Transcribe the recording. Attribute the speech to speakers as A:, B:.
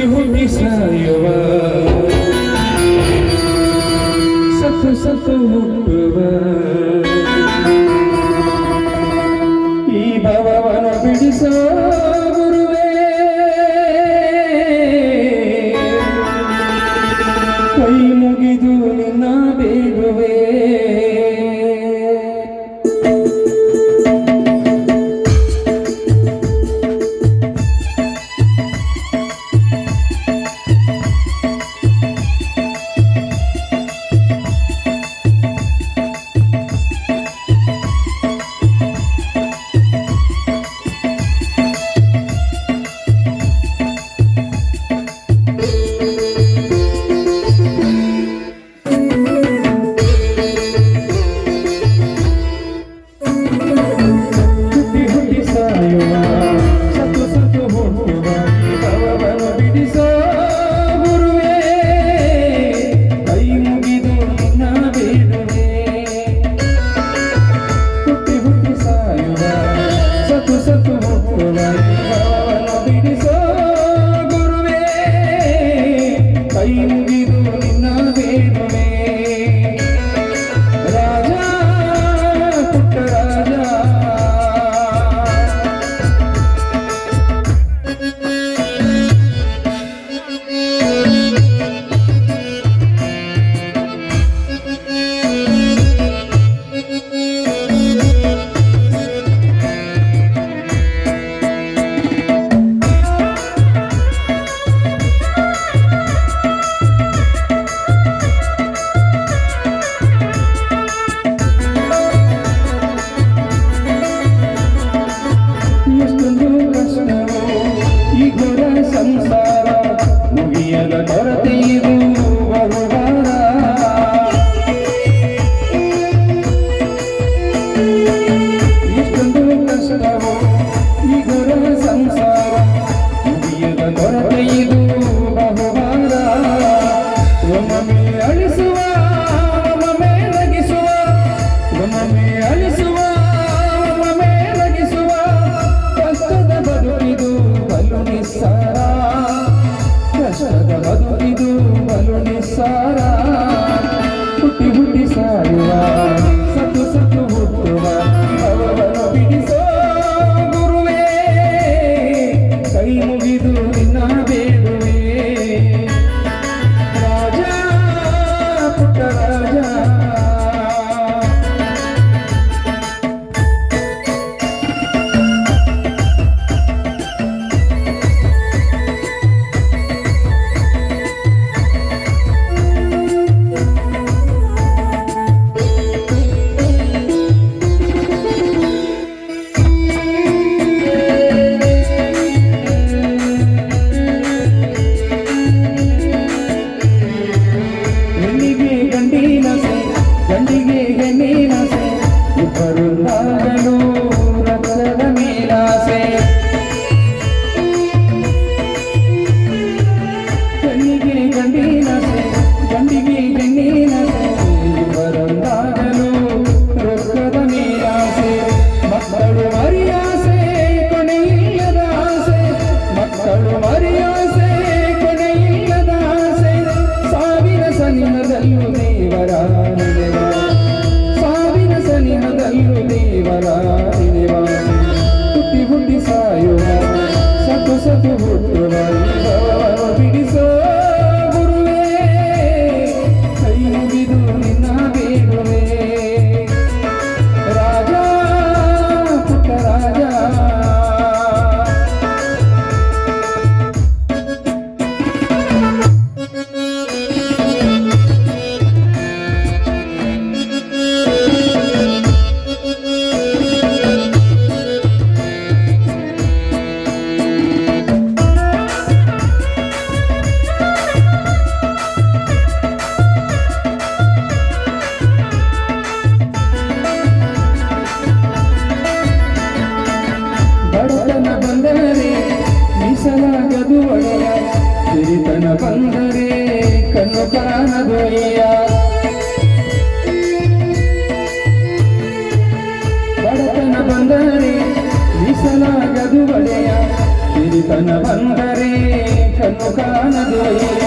A: bihuni sayva Sattu sattu ಹುಟ್ಟುವ ಈ ಭವವನ್ನು ಬಿಡಿಸೋ 我们明儿的。मेरा Mm-hmm. ಕಾಣದೊಯ್ಯ ಬಡತನ ಬಂದರೆ ಮೀಸಲಾಗದು ಒಡೆಯ. ಸಿರಿತನ ಬಂದರೆ ಕಣ್ಣು ಕಾಣದೊಯ್ಯ